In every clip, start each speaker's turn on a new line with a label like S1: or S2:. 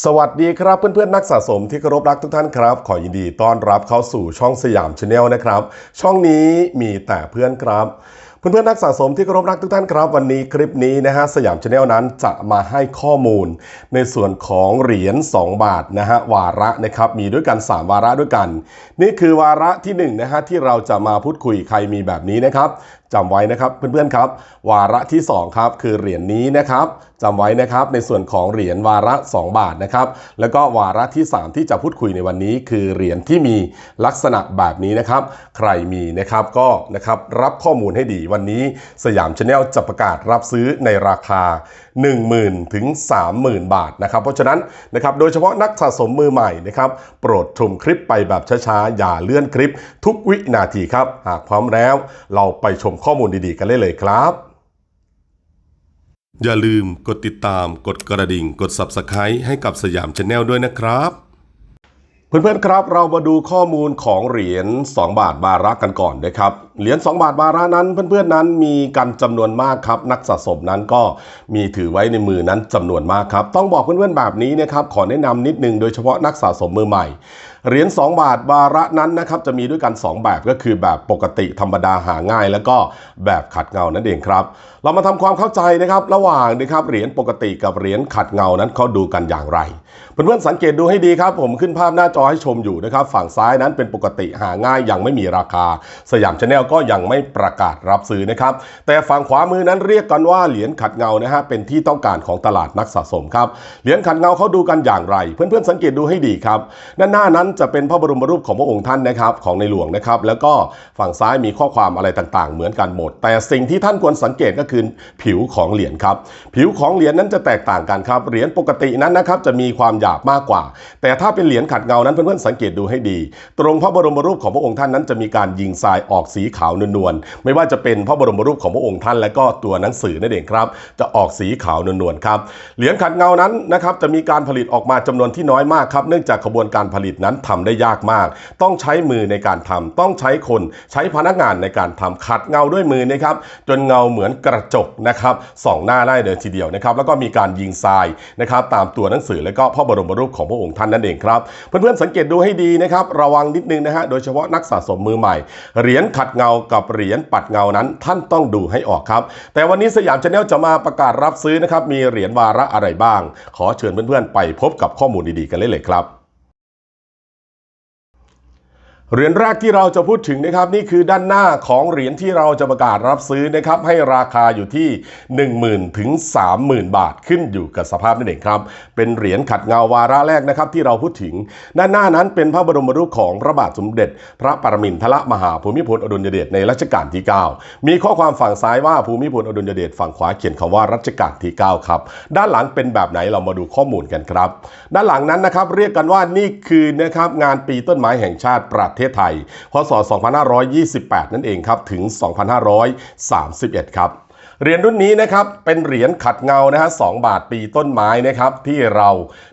S1: สวัสดีครับเพื่อนๆนักสะสมที่เคารพรักทุกท่านครับ ขอยินดีต้อนรับเข้าสู่ช่องสยามชาแนลนะครับ ช่องนี้มีแต่เพื่อนครับเพื่อนๆนักสะสมที่เคารพรักทุกท่านครับ วันนี้คลิปนี้นะฮะสยามชาแนลนั้นจะมาให้ข้อมูล ในส่วนของเหรียญ2 บาทนะฮะวาระนะครับมีด้วยกัน 3 วาระด้วยกัน นี่คือวาระที่1นะฮะที่เราจะมาพูดคุยใครมีแบบนี้นะครับ จำไว้นะครับเพื่อนๆครับ วาระที่ 2 ครับ คือเหรียญนี้นะครับจำไว้นะครับในส่วนของเหรียญวาระ 2 บาทนะครับแล้วก็วาระที่ 3 ที่จะพูดคุยในวันนี้ คือเหรียญที่มีลักษณะแบบนี้นะครับ ใครมีนะครับก็นะครับรับข้อมูลให้ดีวันนี้สยามชาแนลจะประกาศรับซื้อในราคา 10,000 ถึง 30,000 บาทนะครับ เพราะฉะนั้นนะครับโดยเฉพาะนักสะสมมือใหม่นะครับโปรดชมคลิปไปแบบช้าๆอย่าเลื่อนคลิป ทุกวินาทีครับหากพร้อมแล้ว เราไปชมข้อมูลดีๆ กันเลยเลยครับ อย่าลืมกดติดตามกดกระดิ่ง กด Subscribe ให้กับสยามชาแนลด้วยนะครับ เพื่อนๆครับเรามาดูข้อมูลของเหรียญ2 บาทบาระกันก่อนนะครับ เหรียญ2 บาทบาระนั้นเพื่อนๆนั้นมีกันจำนวนมากครับ นักสะสมนั้นก็มีถือไว้ในมือนั้นจำนวนมากครับ ต้องบอกเพื่อนๆแบบนี้นะครับขอแนะนำนิดนึงโดยเฉพาะนักสะสมมือใหม่ เหรียญ2บาทบาระนั้นนะครับจะมีด้วยกัน 2 แบบก็คือแบบปกติธรรมดาหาง่าย แล้วก็แบบขัดเงานั่นเองครับ เรามาทำความเข้าใจนะครับระหว่างนะครับเหรียญปกติกับเหรียญขัดเงานั้นเขาดูกันอย่างไรเพื่อนๆสังเกตดูให้ดีครับ ผมขึ้นภาพหน้าจอให้ชมอยู่นะครับ ฝั่งซ้ายนั้นเป็นปกติหาง่ายยังไม่มีราคา สยามชาแนลก็ยังไม่ประกาศรับซื้อนะครับ แต่ฝั่งขวามือนั้นเรียกกันว่าเหรียญขัดเงานะฮะเป็นที่ต้องการของตลาดนักสะสมครับเหรียญขัดเงาเขาดูกันอย่างไร เพื่อนๆสังเกตดูให้ดีครับด้านหน้านั้นจะเป็นพระบรมรูปของพระองค์ท่านนะครับของในหลวงนะครับ แล้วก็ฝั่งซ้ายมีข้อความอะไรต่างๆ เหมือนกันหมด แต่สิ่งที่ท่านควรสังเกตก็คือผิวของเหรียญครับ ผิวของเหรียญนั้นจะแตกต่างกันครับ เหรียญปกตินั้นนะครับจะมีความหยาบมากกว่า แต่ถ้าเป็นเหรียญขัดเงานั้นเพื่อนๆสังเกตดูให้ดี ตรงพระบรมรูปของพระองค์ท่านนั้นจะมีการยิงทรายออกสีขาวนวลๆไม่ว่าจะเป็นพระบรมรูปของพระองค์ท่าน และก็ตัวหนังสือนั่นเองครับ จะออกสีขาวนวลๆครับเหรียญขัดเงานั้นนะครับจะมีการผลิตออกมาจำนวนที่น้อยมากครับ เนื่องจากขบวนการผลิตนั้นทำได้ยากมาก ต้องใช้มือในการทำต้องใช้คนใช้พนักงานในการทำขัดเงาด้วยมือนะครับ จนเงาเหมือนกระจกนะครับส่องหน้าได้เลยทีเดียวนะครับ แล้วก็มีการยิงทรายนะครับตามตัวหนังสือและก็พระบรมรูปของพระองค์ท่านนั่นเองครับเพื่อนๆสังเกตดูให้ดีนะครับระวังนิดนึงนะฮะโดยเฉพาะนักสะสมมือใหม่ เหรียญขัดเงากับเหรียญปัดเงานั้น ท่านต้องดูให้ออกครับ แต่วันนี้สยามชาแนลจะมาประกาศรับซื้อนะครับมีเหรียญวาระอะไรบ้าง ขอเชิญเพื่อนๆไปพบกับข้อมูลดีๆกันเลยเลยครับ เหรียญแรกที่เราจะพูดถึงนะครับนี่คือด้านหน้าของเหรียญที่เราจะประกาศรับซื้อนะครับให้ราคาอยู่ที่ 10,000ถึง30,000 บาทขึ้นอยู่กับสภาพนั่นเองครับ เป็นเหรียญขัดเงาวาระแรกนะครับที่เราพูดถึง ด้านหน้านั้นเป็นพระบรมรูปของพระบาทสมเด็จ พระปรมินทรมหาภูมิพลอดุลยเดชในรัชกาลที่ 9 มีข้อความฝั่งซ้ายว่าภูมิพลอดุลยเดชฝั่งขวาเขียนคำว่ารัชกาลที่9ครับด้านหลังเป็นแบบไหนเรามาดูข้อมูลกันครับ ด้านหลังนั้นนะครับเรียกกันว่านี่คือนะครับงานปีต้นไม้แห่งชาติประเทศไทย พศ 2528 นั่นเองครับ ถึง 2531 ครับเหรียญรุ่นนี้นะครับเป็นเหรียญขัดเงานะฮะสบาทปีต้นไม้นะครับที่เรา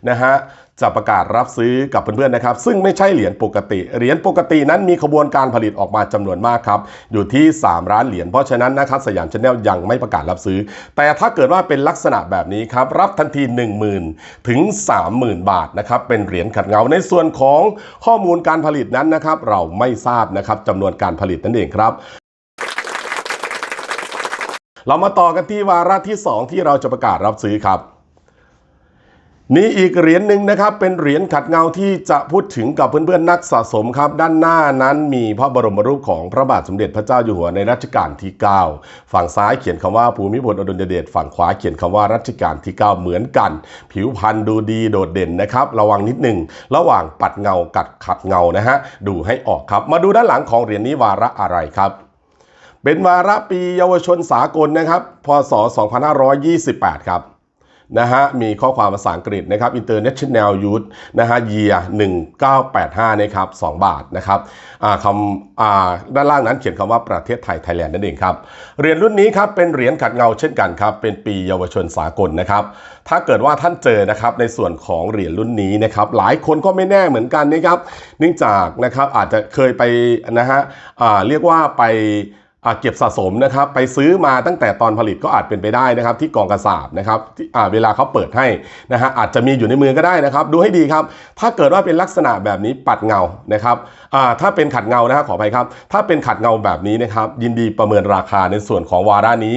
S1: นะฮะ จะประกาศรับซื้อกับเพื่อนๆนะครับ ซึ่งไม่ใช่เหรียญปกติ เหรียญปกตินั้นมีขบวนการผลิตออกมาจำนวนมากครับ อยู่ที่3ร้านเหรียญเพราะฉะนั้นนะครับสยามชาแนลยังไม่ประกาศรับซื้อ แต่ถ้าเกิดว่าเป็นลักษณะแบบนี้ครับ รับทันที 10,000 ถึง 30,000 บาทนะครับเป็นเหรียญขัดเงาในส่วนของข้อมูลการผลิตนั้นนะครับ เราไม่ทราบนะครับจำนวนการผลิตนั่นเองครับเรามาต่อกันที่วาระที่ 2 ที่เราจะประกาศรับซื้อครับ นี่อีกเหรียญหนึ่งนะครับ เป็นเหรียญขัดเงาที่จะพูดถึงกับเพื่อนๆนักสะสมครับ ด้านหน้านั้นมีพระบรมรูปของพระบาทสมเด็จพระเจ้าอยู่หัวในรัชกาลที่ 9 ฝั่งซ้ายเขียนคำว่าภูมิพลอดุลยเดชฝั่งขวาเขียนคำว่ารัชกาลที่ 9 เหมือนกัน ผิวพรรณดูดีโดดเด่นนะครับ ระวังนิดหนึ่งระหว่างปัดเงากัดขัดเงานะฮะดูให้ออกครับ มาดูด้านหลังของเหรียญนี้วาระอะไรครับเป็นวาระปีเยาวชนสากลนะครับ พศ 2528 ครับ นะฮะมีข้อความภาษาอังกฤษนะครับ International Youth นะฮะ Year 1985นะครับ2บาทนะครับอ่าคำอ่าด้านล่างนั้นเขียนคำว่าประเทศไทยไทยแลนด์นั่นเองครับเหรียญรุ่นนี้ครับเป็นเหรียญขัดเงาเช่นกันครับ เป็นปีเยาวชนสากลนะครับ ถ้าเกิดว่าท่านเจอนะครับในส่วนของเหรียญรุ่นนี้นะครับ หลายคนก็ไม่แน่เหมือนกันนะครับเนื่องจากนะครับอาจจะเคยไปนะฮะอ่าเรียกว่าไป เก็บสะสมนะครับไปซื้อมาตั้งแต่ตอนผลิตก็อาจเป็นไปได้นะครับ ที่กองกระสาบนะครับที่เวลาเขาเปิดให้นะฮะอาจจะมีอยู่ในมือก็ได้นะครับ ดูให้ดีครับ ถ้าเกิดว่าเป็นลักษณะแบบนี้ปัดเงานะครับถ้าเป็นขัดเงานะฮะขออภัยครับ ถ้าเป็นขัดเงาแบบนี้นะครับ ยินดีประเมินราคาในส่วนของวาระนี้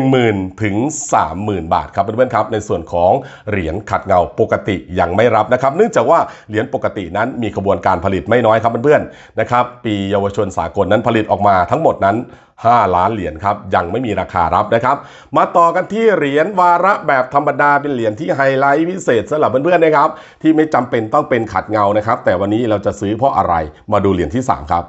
S1: 10,000ถึง30,000 บาทครับเพื่อนๆครับในส่วนของเหรียญขัดเงาปกติยังไม่รับนะครับ เนื่องจากว่าเหรียญปกตินั้นมีกระบวนการผลิตไม่น้อยครับเพื่อนๆนะครับ ปีเยาวชนสากลนั้นผลิตออกมาทั้งหมดนั้น5 ล้านเหรียญครับ ยังไม่มีราคารับนะครับ มาต่อกันที่เหรียญวาระแบบธรรมดาเป็นเหรียญที่ไฮไลท์พิเศษสำหรับเพื่อนๆนะครับ ที่ไม่จำเป็นต้องเป็นขัดเงานะครับ แต่วันนี้เราจะซื้อเพราะอะไรมาดูเหรียญที่ 3 ครับ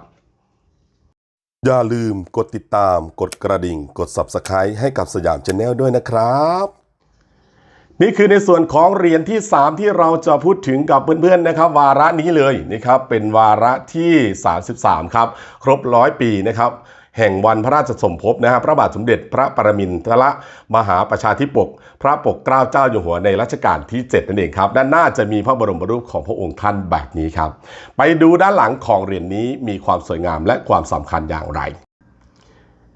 S1: อย่าลืมกดติดตาม กดกระดิ่ง กด Subscribe ให้กับสยามชาแนลด้วยนะครับ นี่คือในส่วนของเหรียญที่ 3 ที่เราจะพูดถึงกับเพื่อนๆนะครับ วาระนี้เลยนะครับ เป็นวาระที่ 33 ครับ ครบร้อยปีนะครับ แห่งวันพระราชสมภพนะฮะพระบาทสมเด็จพระปรมินทรมหาประชาธิปก พระปกเกล้าเจ้าอยู่หัวในรัชกาลที่ 7 นั่นเองครับ ด้านหน้าจะมีพระบรมรูปของพระองค์ท่านแบบนี้ครับ ไปดูด้านหลังของเหรียญนี้มีความสวยงามและความสำคัญอย่างไร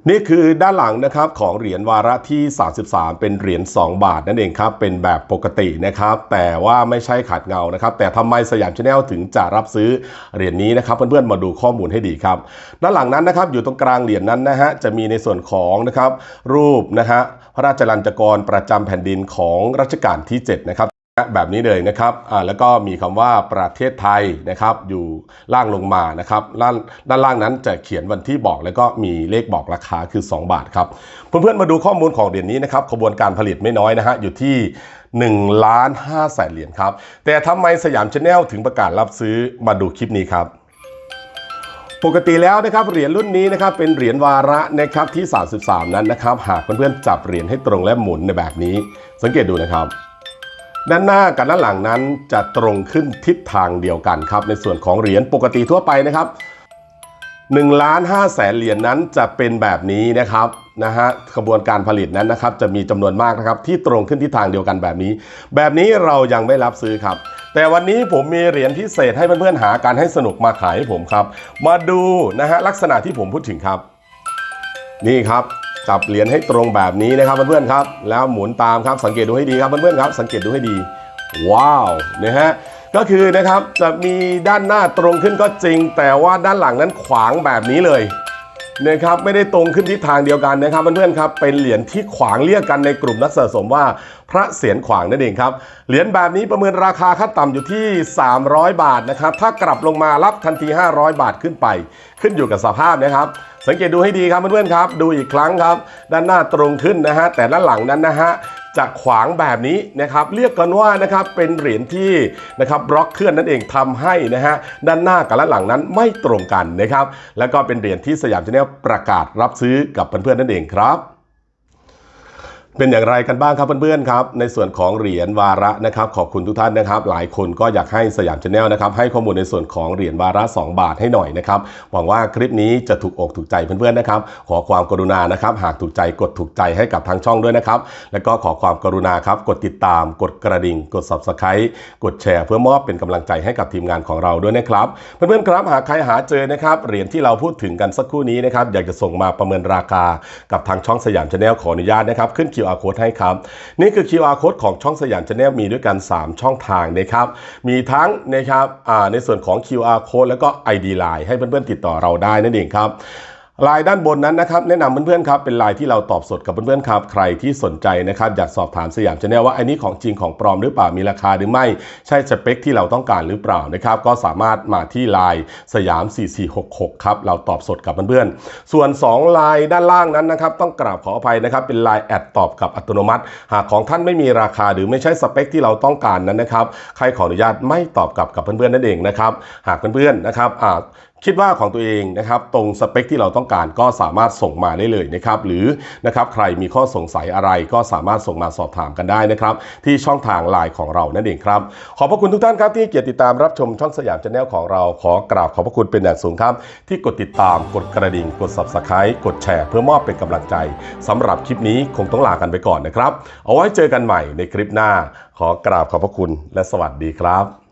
S1: นี่คือด้านหลังนะครับของเหรียญวาระที่ 33 เป็นเหรียญ2 บาทนั่นเองครับเป็นแบบปกตินะครับ แต่ว่าไม่ใช่ขาดเงานะครับ แต่ทำไมสยามชาแนลถึงจะรับซื้อเหรียญนี้นะครับ เพื่อนๆมาดูข้อมูลให้ดีครับ ด้านหลังนั้นนะครับอยู่ตรงกลางเหรียญนั้นนะฮะจะมีในส่วนของนะครับรูปนะฮะพระราชลัญจกรประจำแผ่นดินของรัชกาลที่7นะครับ แบบนี้เลยนะครับแล้วก็มีคำว่าประเทศไทยนะครับ อยู่ล่างลงมานะครับด้านด้านล่างนั้นจะเขียนวันที่บอกแล้วก็มีเลขบอกราคาคือ 2 บาทครับเพื่อนๆมาดูข้อมูลของเหรียญนี้นะครับขบวนการผลิตไม่น้อยนะฮะอยู่ที่1ล้าน5แสนเหรียญครับ แต่ทำไมสยามชาแนลถึงประกาศรับซื้อมาดูคลิปนี้ครับ ปกติแล้วนะครับเหรียญรุ่นนี้นะครับเป็นเหรียญวาระนะครับที่ 33 นั้นนะครับ หากเพื่อนๆจับเหรียญให้ตรงและหมุนในแบบนี้ สังเกตดูนะครับ ด้านหน้ากับด้านหลังนั้นจะตรงขึ้นทิศทางเดียวกันครับ ในส่วนของเหรียญปกติทั่วไปนะครับ1ล้าน5แสนเหรียญนั้นจะเป็นแบบนี้นะครับนะฮะขบวนการผลิตนั้นนะครับจะมีจำนวนมากนะครับที่ตรงขึ้นทิศทางเดียวกันแบบนี้ แบบนี้เรายังไม่รับซื้อครับ แต่วันนี้ผมมีเหรียญพิเศษให้เพื่อนๆหาการให้สนุกมาขายให้ผมครับ มาดูนะฮะลักษณะที่ผมพูดถึงครับ นี่ครับ จับเหรียญให้ตรงแบบนี้นะครับเพื่อนๆครับ แล้วหมุนตามครับสังเกตดูให้ดีครับเพื่อนๆครับสังเกตดูให้ดี ว้าวนะฮะก็คือนะครับจะมีด้านหน้าตรงขึ้นก็จริง แต่ว่าด้านหลังนั้นขวางแบบนี้เลย นะครับไม่ได้ตรงขึ้นทิศทางเดียวกันนะครับเพื่อนๆครับเป็นเหรียญที่ขวางเรียกกันในกลุ่มนักสะสมว่าพระเศียรขวางนั่นเองครับเหรียญแบบนี้ประเมินราคาขั้นต่ำอยู่ที่ 300 บาทนะครับถ้ากลับลงมารับทันที 500 บาทขึ้นไป ขึ้นอยู่กับสภาพนะครับสังเกตดูให้ดีครับเพื่อนๆครับ ดูอีกครั้งครับ ด้านหน้าตรงขึ้นนะฮะแต่ด้านหลังนั้นนะฮะ จะขวางแบบนี้นะครับ เรียกกันว่านะครับเป็นเหรียญที่นะครับบล็อกเคลื่อนนั่นเองทำให้นะฮะด้านหน้ากับด้านหลังนั้นไม่ตรงกันนะครับ แล้วก็เป็นเหรียญที่สยามชาแนลประกาศรับซื้อกับเพื่อนๆนั่นเองครับ เป็นอย่างไรกันบ้างครับเพื่อนๆครับในส่วนของเหรียญวาระนะครับขอบคุณทุกท่านนะครับ หลายคนก็อยากให้สยามชาแนลนะครับให้ข้อมูลในส่วนของเหรียญวาระ 2 บาทให้หน่อยนะครับหวังว่าคลิปนี้จะถูกอกถูกใจเพื่อนๆนะครับ ขอความกรุณานะครับ หากถูกใจกดถูกใจให้กับทางช่องด้วยนะครับ แล้วก็ขอความกรุณาครับกดติดตาม กดกระดิ่ง กด subscribe กดแชร์ เพื่อมอบเป็นกำลังใจให้กับทีมงานของเราด้วยนะครับเพื่อนๆครับหากใครหาเจอนะครับเหรียญที่เราพูดถึงกันสักครู่นี้นะครับอยากจะส่งมาประเมินราคากับทางช่องสยามชาแนลขออนุญาตนะครับขึ้น QR code ให้ครับ นี่คือ QR code ของช่องสยามชาแนลมีด้วยกัน 3 ช่องทางนะครับ มีทั้งนะครับในส่วนของ QR code แล้วก็ ID Line ให้เพื่อนๆติดต่อเราได้นั่นเองครับ ลายด้านบนนั้นนะครับแนะนำเพื่อนๆครับเป็นลายที่เราตอบสดกับเพื่อนๆครับใครที่สนใจนะครับอยากสอบถามสยามชาแนลว่าอันนี้ของจริงของปลอมหรือเปล่ามีราคาหรือไม่ ใช่สเปคที่เราต้องการหรือเปล่านะครับก็สามารถมาที่ลน์สยาม 4466 ครับเราตอบสดกับเพื่อนๆส่วน 2 ลายด้านล่างนั้นนะครับต้องกราบขออภัยนะครับเป็นลายแอดตอบกับอัตโนมัติ หากของท่านไม่มีราคาหรือไม่ใช่สเปคที่เราต้องการนั้นนะครับใครขออนุญาตไม่ตอบกลับกับเพื่อนๆนั่นเองนะครับหากเพื่อนๆนะครับอ่า คิดว่าของตัวเองนะครับตรงสเปคที่เราต้องการก็สามารถส่งมาได้เลยนะครับหรือนะครับใครมีข้อสงสัยอะไรก็สามารถส่งมาสอบถามกันได้นะครับที่ช่องทางไลน์ของเรานั่นเองครับขอบพระคุณทุกท่านครับที่เกียรติดตามรับชมช่องสยามชาแนลของเราขอกราบขอบพระคุณเป็นอย่างสูงครับ ที่กดติดตามกดกระดิ่งกด subscribe กดแชร์เพื่อมอบเป็นกำลังใจสำหรับคลิปนี้คงต้องลากันไปก่อนนะครับ เอาไว้เจอกันใหม่ในคลิปหน้า ขอกราบขอบพระคุณและสวัสดีครับ